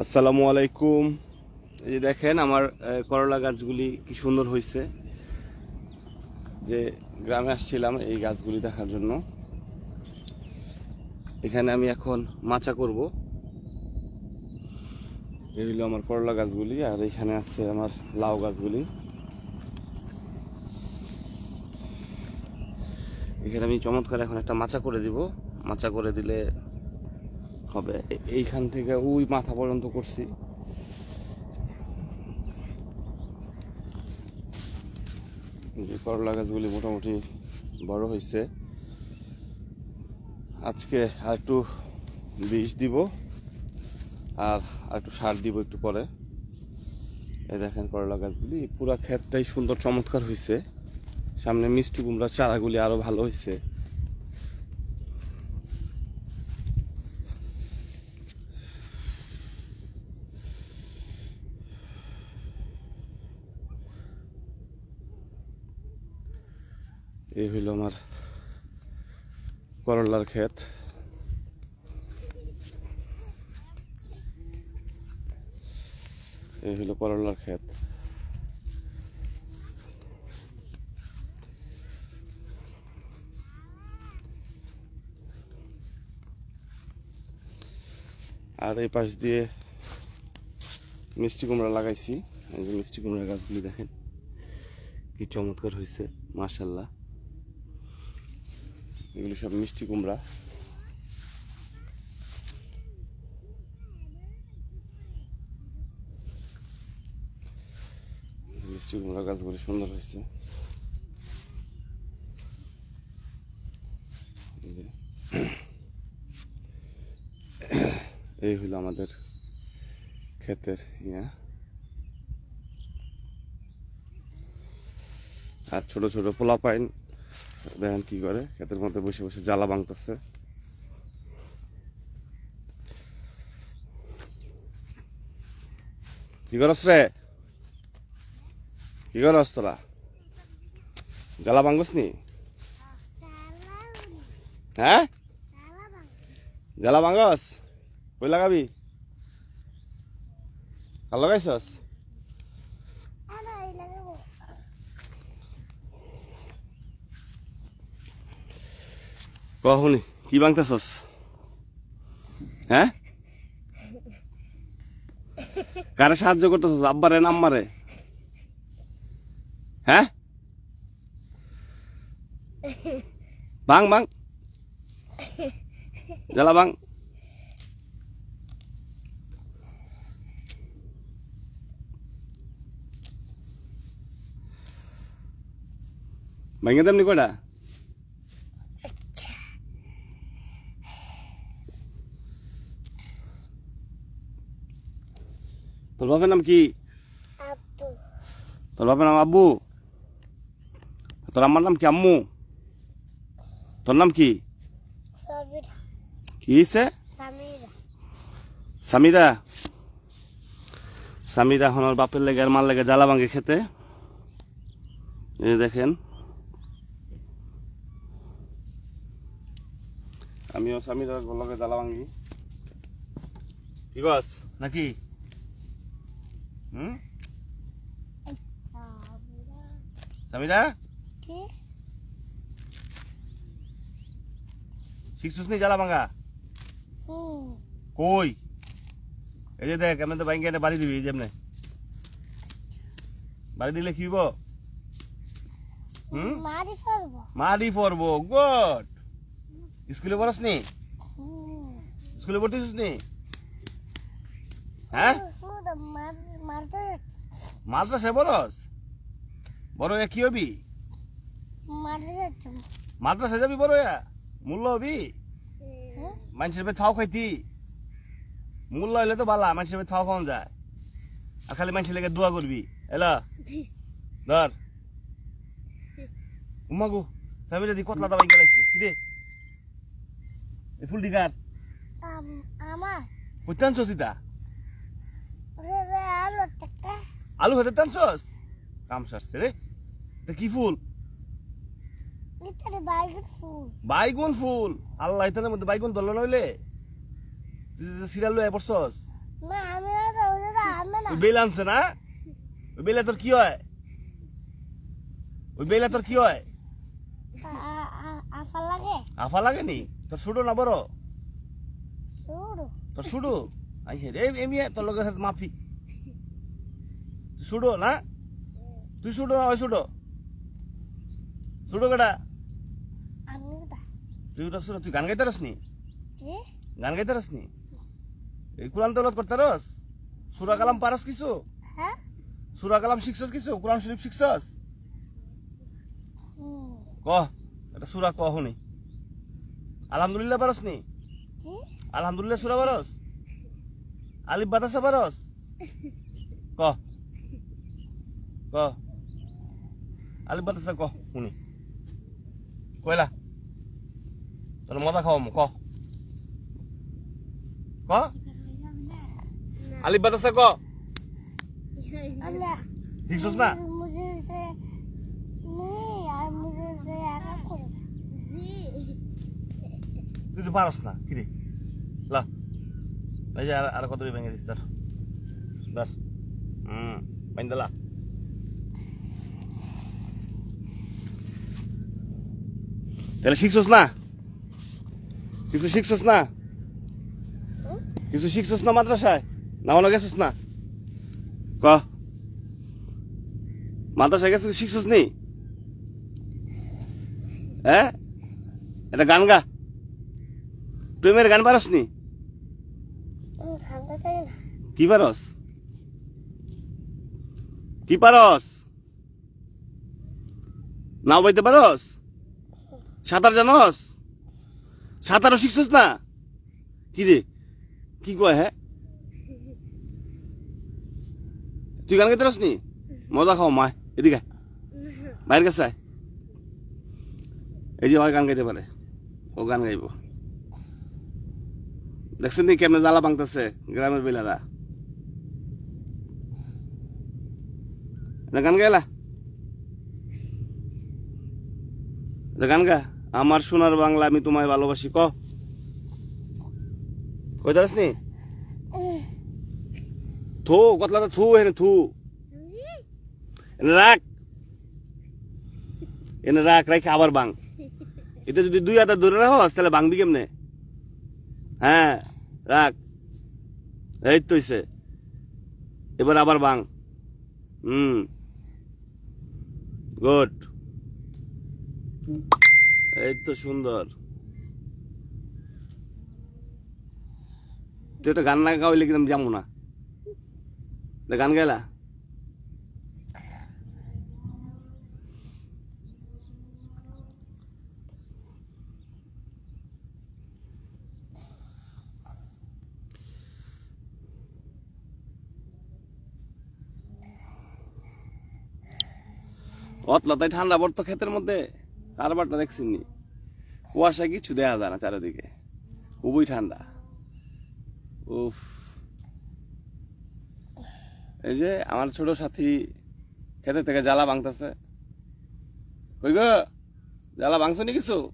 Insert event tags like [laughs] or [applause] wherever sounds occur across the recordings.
আসসালামু আলাইকুম। এই যে দেখেন আমার করলা গাছগুলি কি সুন্দর হয়েছে যে গ্রামে আসছিলাম এই গাছগুলি দেখার জন্য। এখানে আমি এখন মাচা করব। এই হলো আমার করলা গাছগুলি, আর এখানে আছে আমার লাউ গাছগুলি। এখানে আমি চমৎকার এখন একটা মাচা করে দিব। মাচা করে দিলে হবে। এইখান থেকে ওই মাথা পর্যন্ত করছি। যে করলা গাছগুলি মোটামুটি বড় হয়েছে। আজকে আর একটু বিষ দিব আর একটু সার দিব একটু পরে। এই দেখেন করলা গাছগুলি। পুরা ক্ষেতটাই সুন্দর চমৎকার হয়েছে। সামনে মিষ্টি কুমড়ার চারাগুলি আরও ভালো হয়েছে এই হইল আমার করলার ক্ষেত। এই হইল করলার ক্ষেত। আর এই পাশ দিয়ে মিষ্টি কুমড়া লাগাইছি। এই যে মিষ্টি কুমড়া গাছগুলি দেখেন, কি চমৎকার হয়েছে মাশাল্লাহ এগুলো সব মিষ্টি কুমড়া। মিষ্টি কুমড়া গাছগুলি সুন্দর হয়েছে। এই। হলো আমাদের ক্ষেতের ইয়া। আর ছোট ছোট পোলা পাইন দেখেন কি করে, ক্ষেতের মধ্যে বসে বসে জ্বালা ভাঙতেছে কি করস রে? কি করস তোরা? জ্বালা ভাঙস নি হ্যাঁ? জ্বালা ভাঙস কই লাগাবি? কাল লাগাইছস? কখনই। কি ভাঙতেছস হ্যাঁ? কারে সাহায্য করতেছস? আব্বারে না আম্মারে হ্যাঁ? বাং ভাঙ জ্বালা ভাঙ ভাঙে তেমনি কয়টা? তোর বাপের নাম কি? তোর বাপের নাম আব্বু? তোর আমার নাম কি আম্মু? তোর নাম কি? কি হয়েছে সামিরা। সামিরা? এখন ওর বাপের লেগে আর মার লেগে জ্বালা ভাঙে খেতে। এই দেখেন। আমিও সামিরার লগে জ্বালা ভাঙি। কি গছ নাকি? হুম? সামিরা? শিখছিস নি জ্বালা ভাঙা? কই? এই যে দেখ আমি তো বাইকে এনে বাড়ি দিবি এই যেমনে বাড়ি দিলে কি হুম? মারি পড়ব গুড। স্কুলে পড়াস নি? স্কুলে পড়তেছিস নি? হ্যাঁ? মাদ্রাসে। পড়স বড় কি হবি? মাদ্রাসে যাবি বড় মূল্য হবি? হ্যাঁ? মানুষের পেয়ে থাও খাইতি। মূল্য হইলে তো বালা মানুষের পেয়ে থাও খাওয়ান যায়। আর খালি মানুষের লেগে দোয়া করবি। এলা? ধর। উমাগো সামিরা দি কতলা দাবাই গেলাইছে কি রে? এই ফুল দিকার আম- আমার। কইতান সসিতা ওরে রে আলো টাকা আলু হতে টানছস কাম সারছে রে। এটা কি ফুল? বাইগুন ফুল। আল্লাহ ইতানের মধ্যে বাইগুন ধরলো নইলে তুই সিরিয়াল লয়ে পড়ছস? না আমি ওই না। বেল আনছে না? ওই বেলে তোর কি হয়? ওই বেলে তোর কি হয়? আফা লাগে। আফা লাগেনি? তোর শুডো না বড়? তোর শুডো আই রে এমি তোর লোকের সাথে মাফি। শুডো না তুই শুডো না ওই শুডো শুডো কেটা তুই ওটা শুডো তুই গান গাইতে রস নি গান গাইতে রস নি এই কোরআন তলত করতে রস সুরা কালাম পারস কিছু সুরা কালাম শিখছস কিছু কোরআন শরীফ শিখছস হুম ক এটা সুরা ক হনি আলহামদুলিল্লাহ পারস নি আলহামদুলিল্লাহ সুরা পারস আলিফ বাতাসা পারস ক ক আলিফ বাতাসা ক শুনি কয়লা তোর মজা খাওয়াম ক ক আলিফ বাতাসা ক শিখছিস না তুই তো পারস না কিরে লা আর কত ভেঙে দিস তার হুম পাইন তাহলে শিখছস না? কিছু শিখছস না? কিছু শিখছস না মাদ্রাসায়? না অন্য গেছস না? ক? মাদ্রাসায় গেছিস শিখছস নি? হ্যাঁ এটা গান গা। প্রেমের গান পারস নি? কি পারস? কি পারস? নাও বাইতে পারস? সাঁতার জানস? সাঁতারও শিখছস না? কি রে? কি কয় হ্যাঁ? তুই গান গাইতে নি মজা খাও, মা। এদিকে। বাইরের কাছে এই যে হয় গান গাইতে পারে। ও গান গাইব। দেখছেন নি কেমনে জ্বালা ভাঙতেছে গ্রামের বেলারা? গান গাইলা? গান গা। আমার সোনার বাংলা আমি তোমায় ভালোবাসি, ক? কই থু কতলাটা থু, এনে থু। এনে রাখ। এনে রাখ রাখে আবার বাং। এটা যদি দুই হাতে ধরে রাখস, তাহলে ভাঙবি কেমনে? হ্যাঁ রাখ। এই তো এবার আবার বাং। হুম। গুড। এই তো সুন্দর। তুই একটা গান না গাইলে কিন্তু যাব না। গান গাইলা? অতলা তাই ঠান্ডা পড়তো ক্ষেতের মধ্যে? কারবারটা দেখছিনি। কুয়াশা কিছু দেখা যায় না চারিদিকে। খুবই ঠান্ডা। উফ। এই যে আমার ছোট সাথী খেতে থেকে জ্বালা ভাঙতেছে। কই গো? জ্বালা ভাঙছো নি কিছু?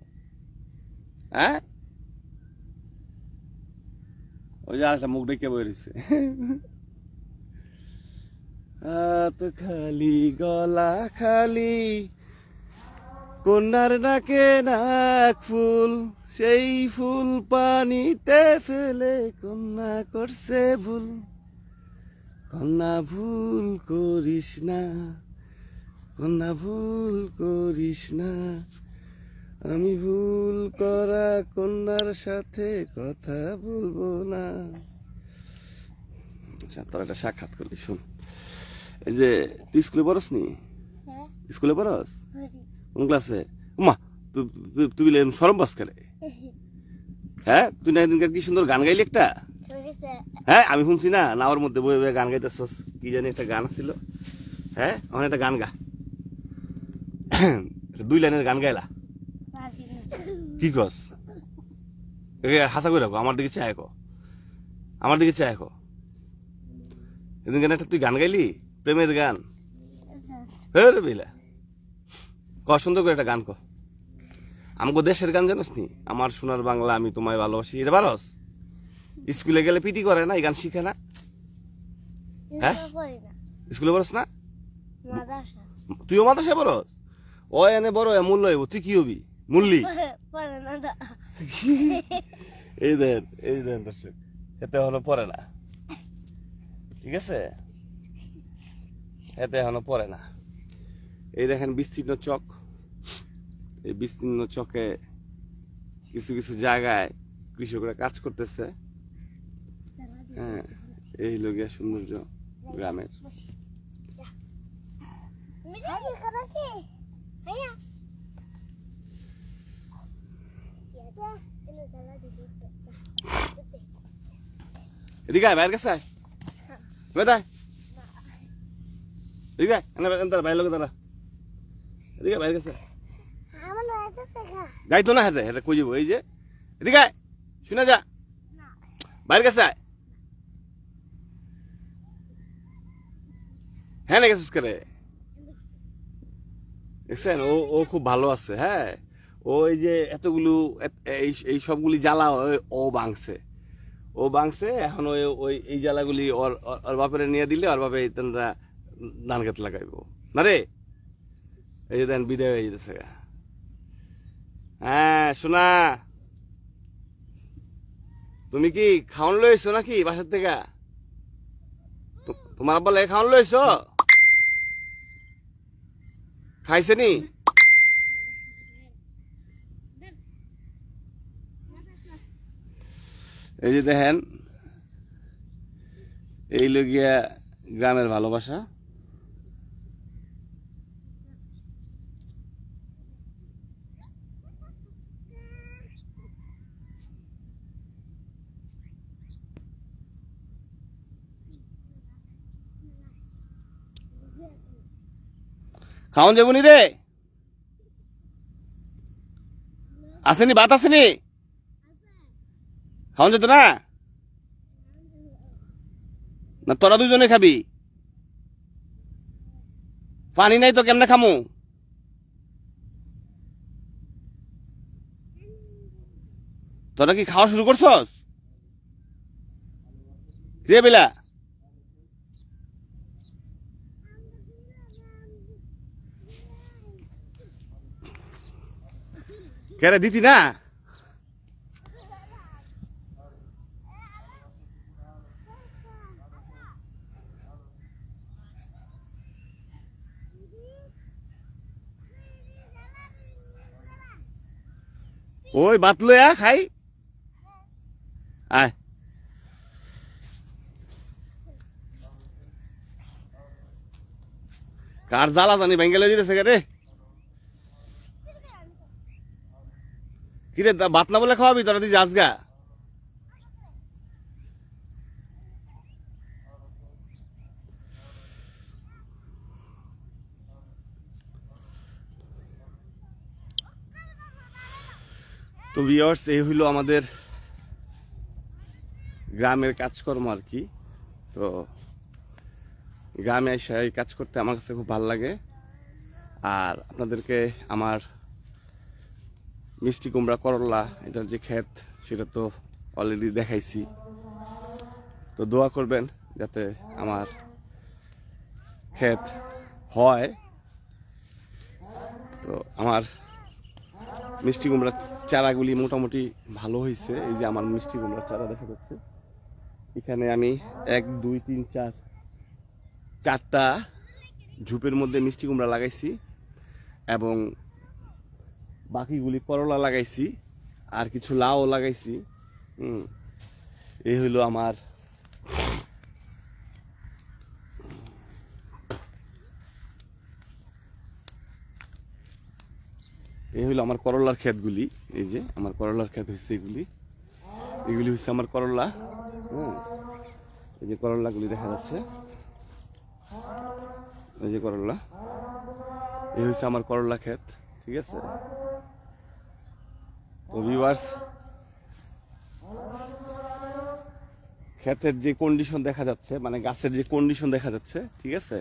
হ্যাঁ? ওই যে আরেকটা মুখ ডেকে বই রয়েছে। হাত খালি, গলা খালি। কন্যার নাকে নাক ফুল সেই ফুল পানিতে ফেলে কন্যা করছে ভুল। কন্যা ভুল করিস না কন্যা ভুল করিস না। আমি ভুল করা কন্যার সাথে কথা বলব না। আচ্ছা তোর একটা সাক্ষাৎ করলি শুন। এই যে তুই স্কুলে পড়স নি হ্যাঁ। স্কুলে পড়স? কোন ক্লাসে? তু- তুই সরম বাস খেলে হ্যাঁ তুই না একদিনকার কি সুন্দর গান গাইলি একটা? হ্যাঁ আমি শুনছি না নাওয়ার মধ্যে বয়ে বয়ে গান গাইতেছস কি জানি একটা গান ছিল হ্যাঁ আমার একটা গান গা। দুই লাইনের গান গাইলা? কি কস? হাসা করে রাখো আমার দিকে চায় কো। আমার দিকে চায় এদিন গান একটা তুই গান গাইলি? প্রেমের গান? হ্যাঁ। রে বিলা ক সুন্দর করে একটা গান ক আমাকে দেশের গান জানোস নি? আমার সোনার বাংলা আমি তোমায় ভালোবাসি। এটা পারস স্কুলে গেলে পিটি করে না এই গান শিখে না? হ্যাঁ? স্কুলে পড়ি না। পড়স না? তুইও মাদ্রাসায় পড়স? ও এনে বড় মূল্য হইব তুই কি হবি? মূল্যি? [laughs] এই দেন এই দেন দর্শক এতে এখনও পড়ে না। ঠিক আছে? এতে এখনও পড়ে না। এই দেখেন বিস্তীর্ণ চক। এই বিস্তীর্ণ চকে কিছু কিছু জায়গায় কৃষকরা কাজ করতেছে। হ্যাঁ এই লগিয়া সৌন্দর্য গ্রামের। এদিকে আয়, বাইরের আয়। বেদা এদিকে আয় বাইরের লোকে এদিকে বাইরের কাছে আয়। আমার নাইতে শেখা যাইতো না হাতে হাতে কই যাব? এই যে, এদিকে শুনে যা। বাইরের কাছে হ্যাঁ না গেছিস করে দেখছেন, ও ও খুব ভালো আছে হ্যাঁ? ও এই যে এতগুলো, এত- এই এই সবগুলি জ্বালা ও- বাংছে ও বাংছে এখন ওই ওই, এই জ্বালাগুলি ওর, ওর- বাপেরে নিয়ে দিলে ওর বাপে তোমরা ধান খেতে লাগাইবো। না রে? এই যে দেন, বিদায় হয়ে যেতেছে গা। হ্যাঁ শোনা তুমি কি খাওয়ান লইছো নাকি বাসার থেকে? তোমার আব্বা লাগে খাওয়ান লইছো? খাইছে নি? এই যে দেখেন, এই লগিয়া গ্রামের ভালোবাসা। খাওন যাবনি রে? আসেনি ভাত আসেনি? খাওন যেত না? না, তোরা দুজনে খাবি? পানি নাই তো কেমনে খামু? তোরা কি খাওয়া শুরু করছস? রে বেলা? কেরে, দিতি না? ওই, বাত লয়া খাই। আয়। কার জ্বালা জানি ভেঙ্গে লয়ে যেতেছে রে? কিরে না বলে খাওয়াবি? তোরা তুই যাস গা। তো ভিওর্স এই হইল আমাদের গ্রামের কাজকর্ম আর কি। তো গ্রামে এসে এই কাজ করতে আমার কাছে খুব ভালো লাগে। আর আপনাদেরকে আমার মিষ্টি কুমড়া, করলা এটার যে ক্ষেত, সেটা তো অলরেডি দেখাইছি। তো দোয়া করবেন যাতে আমার ক্ষেত হয়। তো আমার মিষ্টি কুমড়ার চারাগুলি মোটামুটি ভালো হয়েছে এই যে আমার মিষ্টি কুমড়ার চারা দেখা যাচ্ছে। এখানে আমি এক, দুই, তিন, চার, চারটা ঝুপের মধ্যে মিষ্টি কুমড়া লাগাইছি এবং বাকিগুলি করলা লাগাইছি, আর কিছু লাউ লাগাইছি। এই হইল আমার এই হইল আমার করলার ক্ষেতগুলি, এই যে আমার করলার ক্ষেত হয়েছে এগুলি। এগুলি হচ্ছে আমার করলা। হুম, এই যে করলাগুলি দেখা যাচ্ছে। এই যে করলা। এই হচ্ছে আমার করলা ক্ষেত, ঠিক আছে? তো ভিউয়ার্স ক্ষেতের যে কন্ডিশন দেখা যাচ্ছে মানে গাছের যে কন্ডিশন দেখা যাচ্ছে, ঠিক আছে?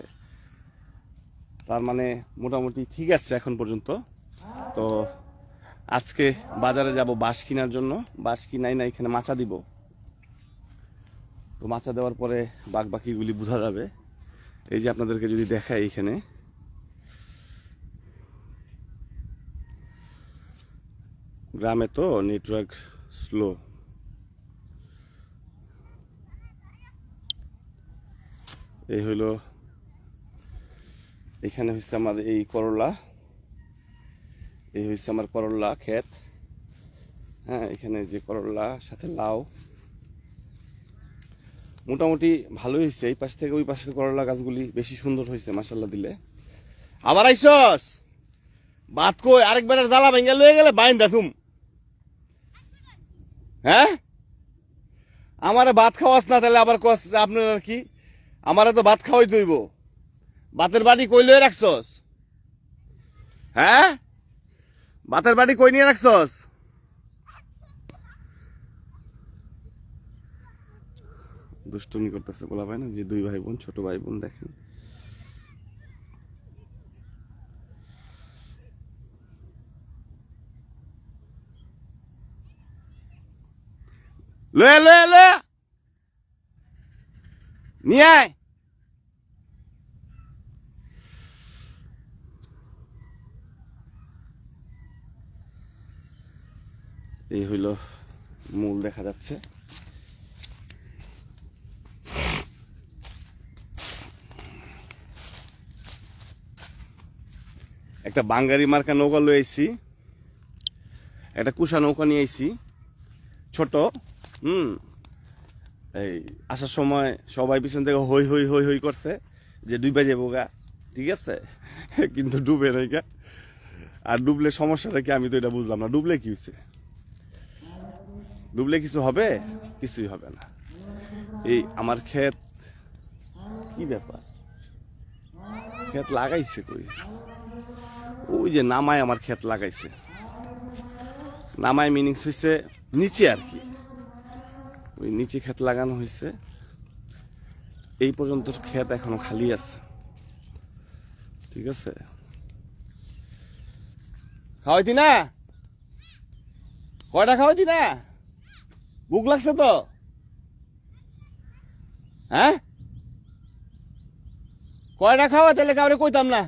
তার মানে মোটামুটি ঠিক আছে এখন পর্যন্ত। তো আজকে বাজারে যাব বাঁশ কেনার জন্য। বাঁশ কিনাই না, এখানে মাচা দিব। তো মাচা দেওয়ার পরে বাঘ বাকিগুলি বোঝা যাবে। এই যে আপনাদেরকে যদি দেখায় এইখানে গ্রামে তো নেটওয়ার্ক স্লো। এই হইল, এখানে হচ্ছে আমার এই করলা। এই হচ্ছে আমার করলা ক্ষেত। হ্যাঁ এখানে যে করলা, সাথে লাউ। মোটামুটি ভালোই হয়েছে এই পাশ থেকে ওই পাশে করলা গাছগুলি বেশি সুন্দর হয়েছে মাসাল্লাহ দিলে। আবার আইসস? বাত কই? আরেকবার জ্বালা ভেঙে লয়ে গেলে বাইন দেখুম হ্যাঁ? আমারে ভাত খাওয়াস না তাহলে আবার কস আপনার আর কি? আমারে তো ভাত খাওয়াই দইব। ভাতের বাড়ি কই লয়ে রাখছস? হ্যাঁ? ভাতের বাড়ি কই নিয়ে রাখছস? দুষ্টুমি করতেছে বলা ভাই না? যে দুই ভাই বোন, ছোট ভাই বোন দেখেন। লয়ে লয়ে লয়ে নিয়ে এই হইল মূল দেখা যাচ্ছে। একটা বাঙ্গারি মার্কা নৌকা লয়ে একটা কুষা নৌকা নিয়ে আইছি। ছোট। হুম। এই আসার সময় সবাই পিছন থেকে হই হই হই হই করছে যে ডুবে যাব গা ঠিক আছে? [laughs] কিন্তু ডুবে নাই গা। আর ডুবলে সমস্যাটা কি? আমি তো এটা বুঝলাম না। ডুবলে কি হয়েছে ডুবলে কিছু হবে? কিছুই হবে না। এই আমার ক্ষেত, কি ব্যাপার? ক্ষেত লাগাইছে কই? ওই যে নামায় আমার ক্ষেত লাগাইছে। নামায় মিনিংস হয়েছে নিচে আর কি। ওই নিচে ক্ষেত লাগানো হয়েছে। এই পর্যন্ত ক্ষেত এখনও খালি আছে। ঠিক আছে? খাওয়াইতি না কয়টা খাওয়াইতি না বুক লাগছে তো? হ্যাঁ? কয়টা খাওয়া তাহলে কাউরে কইতাম না?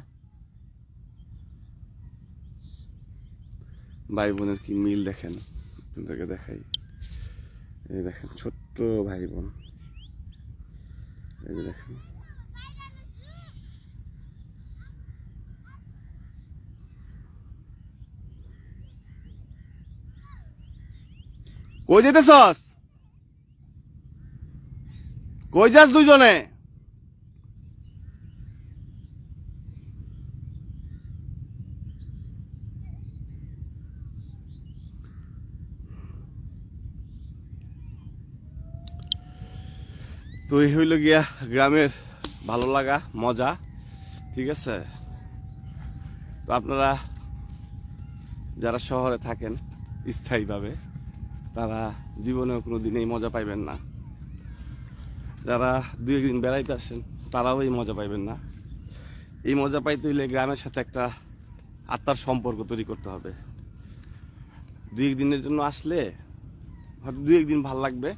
ভাই বোনের কি মিল দেখেন? আপনাদেরকে দেখাই। এই দেখেন ছোট্ট ভাই বোন এই দেখেন। কই যেতেছস? কই যাস দুজনে? তো এই হইল গিয়া গ্রামের ভালো লাগা, মজা, ঠিক আছে? তো আপনারা যারা শহরে থাকেন স্থায়ীভাবে, তারা জীবনেও কোনো দিন এই মজা পাইবেন না। যারা দুই একদিন বেড়াইতে আসেন, তারাও এই মজা পাইবেন না। এই মজা পাইতে হইলে গ্রামের সাথে একটা আত্মার সম্পর্ক তৈরি করতে হবে। দুই একদিনের জন্য আসলে হয়তো দুই একদিন ভালো লাগবে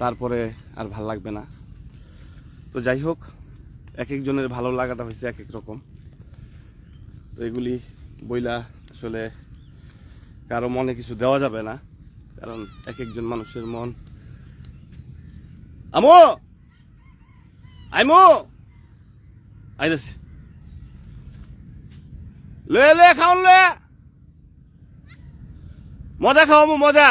তারপরে আর ভালো লাগবে না। তো যাই হোক এক একজনের ভালো লাগাটা হয়েছে এক এক রকম। তো এগুলি বইলা আসলে কারও মনে কিছু দেওয়া যাবে না, কারণ এক একজন মানুষের মন। আমো আইমো আইতাছি। লয়ে লয়ে, খাওন মজা খাওয়াবো, মজা।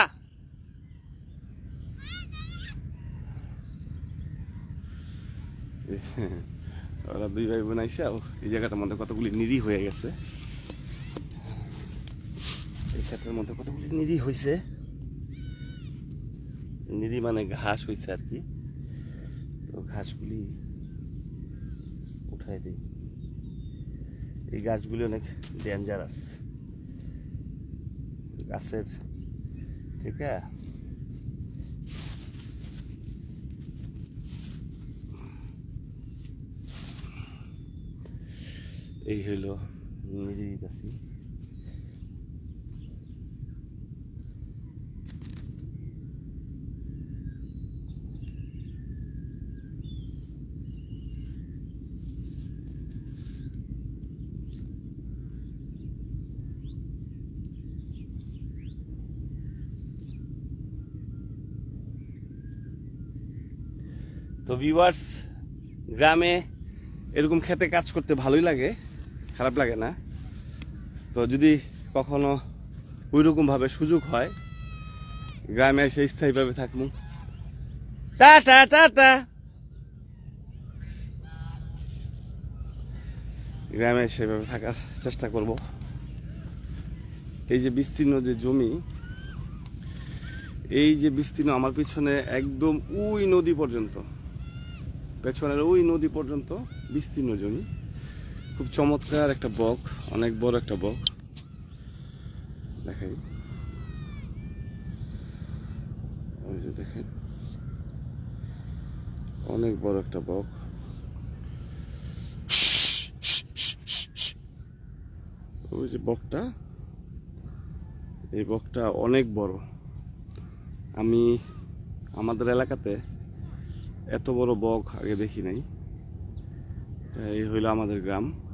ওরা দুই ভাই বোন আইসা এই জায়গাটার মধ্যে কতগুলি নিরি হয়ে গেছে। এই ক্ষেত্রের মধ্যে কতগুলি নিরি হয়েছে নিরি মানে ঘাস হয়েছে আর কি। তো ঘাসগুলি উঠাই দিই। এই গাছগুলি অনেক ডেঞ্জারাস গাছের থেকে এই হইল নিজেই দিতেছি তো ভিউয়ার্স গ্রামে এরকম খেতে কাজ করতে ভালোই লাগে। খারাপ লাগে না। তো যদি কখনো ওইরকমভাবে সুযোগ হয়, গ্রামে এসে স্থায়ীভাবে থাকব। টা টা টা টা। গ্রামে সেভাবে থাকার চেষ্টা করব। এই যে বিস্তীর্ণ যে জমি, এই যে বিস্তীর্ণ আমার পিছনে একদম ওই নদী পর্যন্ত, পেছনের ওই নদী পর্যন্ত বিস্তীর্ণ জমি। খুব চমৎকার একটা বক, অনেক বড় একটা বক। দেখাই। ওই যে দেখেন। অনেক বড় একটা বক। ওই যে বকটা, এই বকটা অনেক বড়। আমি আমাদের এলাকাতে এত বড় বক আগে দেখি নাই। এই হইল আমাদের গ্রাম।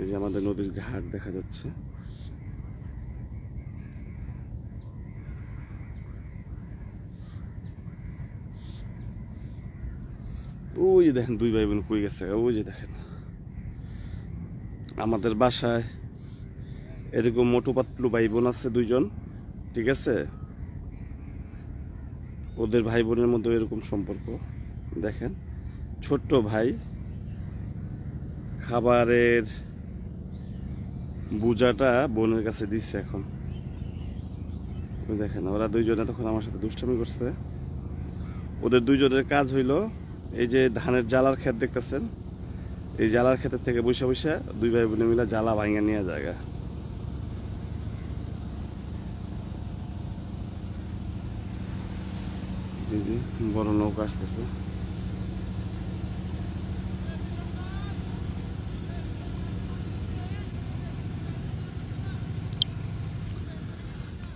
এই যে আমাদের নদীর ঘাট দেখা যাচ্ছে। ওই যে দেখেন, দুই ভাই বোন কই গেছে? ওই যে দেখেন। আমাদের বাসায় এরকম মোটু পাতলু ভাই বোন আছে দুইজন, ঠিক আছে? ওদের ভাই বোনের মধ্যে এরকম সম্পর্ক। দেখেন, ছোট্ট ভাই খাবারের বুজাটা বোনের কাছে দিচ্ছে এখন। দেখেন, ওরা দুইজনে তখন আমার সাথে দুষ্টামি করছে। ওদের দুইজনের কাজ হইল, এই যে ধানের জ্বালার ক্ষেত দেখতেছেন? এই জ্বালার ক্ষেতের থেকে বসে বসে দুই ভাই বোনে মিলে জ্বালা ভাঙা নিয়ে জায়গা বড় নৌকা আসতেছে।